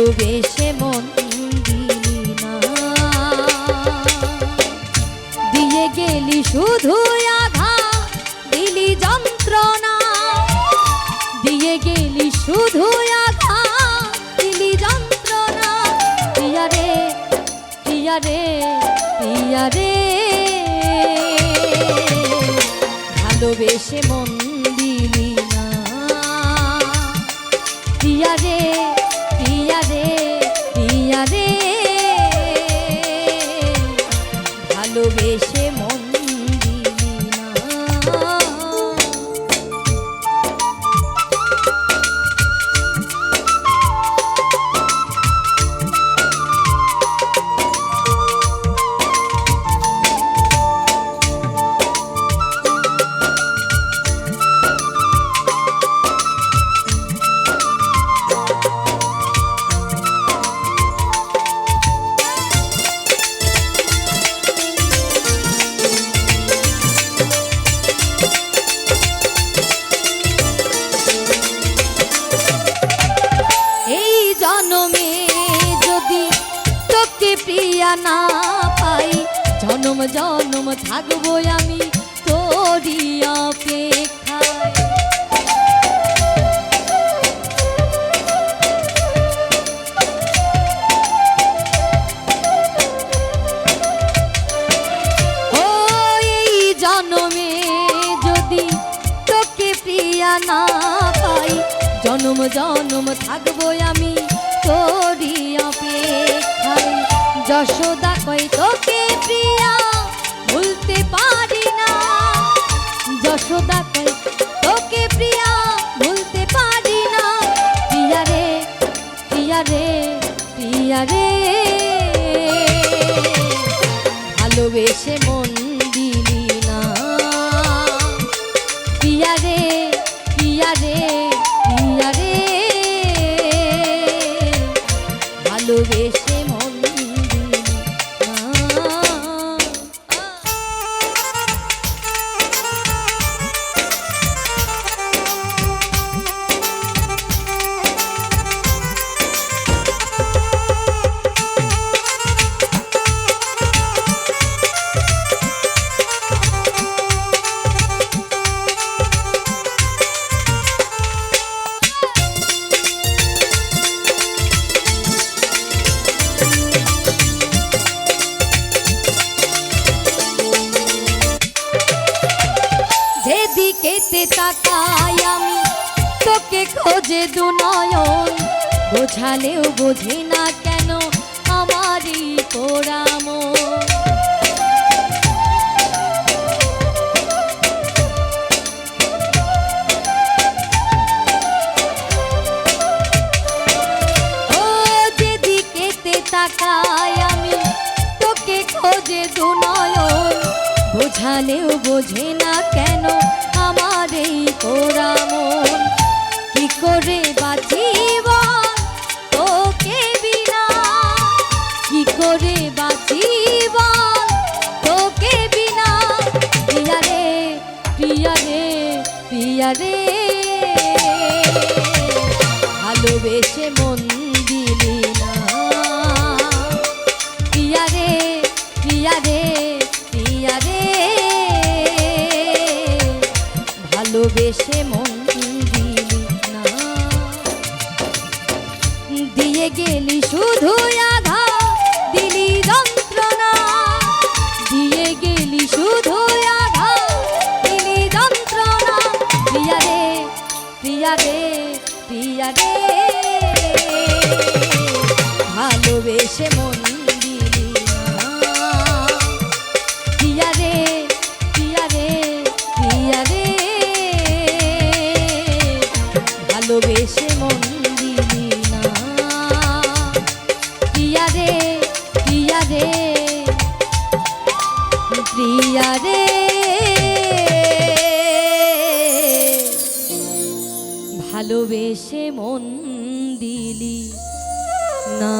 ভালোবেসে মন দিয়ে গেলি শুধু আঘা, দিলি যন্ত্রণা। দিয়ে গেলি শুধু আঘা, দিলি যন্ত্রণা। প্রিয়া রে প্রিয়া রে ভালোবেসে মন দিলি না। ভালোবেসে প্রিয়া না পাই। জনম জনম থাকব আমি তোরই অপেক্ষায়। জনমে যদি না পাই, জনম জনম থাকব আমি অপেক্ষায় যশোদা কই তোকে প্রিয়া, ভুলতে পারি না। যশোদা কই তোকে প্রিয়া, ভুলতে পারি না। প্রিয়া রে প্রিয়া রে প্রিয়া রে। ভালোবেসে মন দিলি না। প্রিয়া রে প্রিয়া রে প্রিয়া রে। ভালোবেসে মন যেদিকেতে তাকাই আমি। তোকে খোঁজে দু নয়ন বোঝালেও বোঝে না কেন আমারই পোড়াম বোঝালেও বোঝে না কেন আমার এই মন। কি করে বাঁচিব তোকে বিনা? কি করে বাঁচিব তোকে বিনা? প্রিয়া রে, প্রিয়া ভালোবেসে মন দিলি না। প্রিয়া রে ভালোবেসে মন দিলি না। দিয়ে গেলি শুধু আঘা দিলি যন্ত্রণা। দিয়ে গেলি শুধু আঘা দিলি যন্ত্রণা। প্রিয়া রে প্রিয়া রে প্রিয়া রে। ভালোবেসে ভালোবেসে মন দিলি। না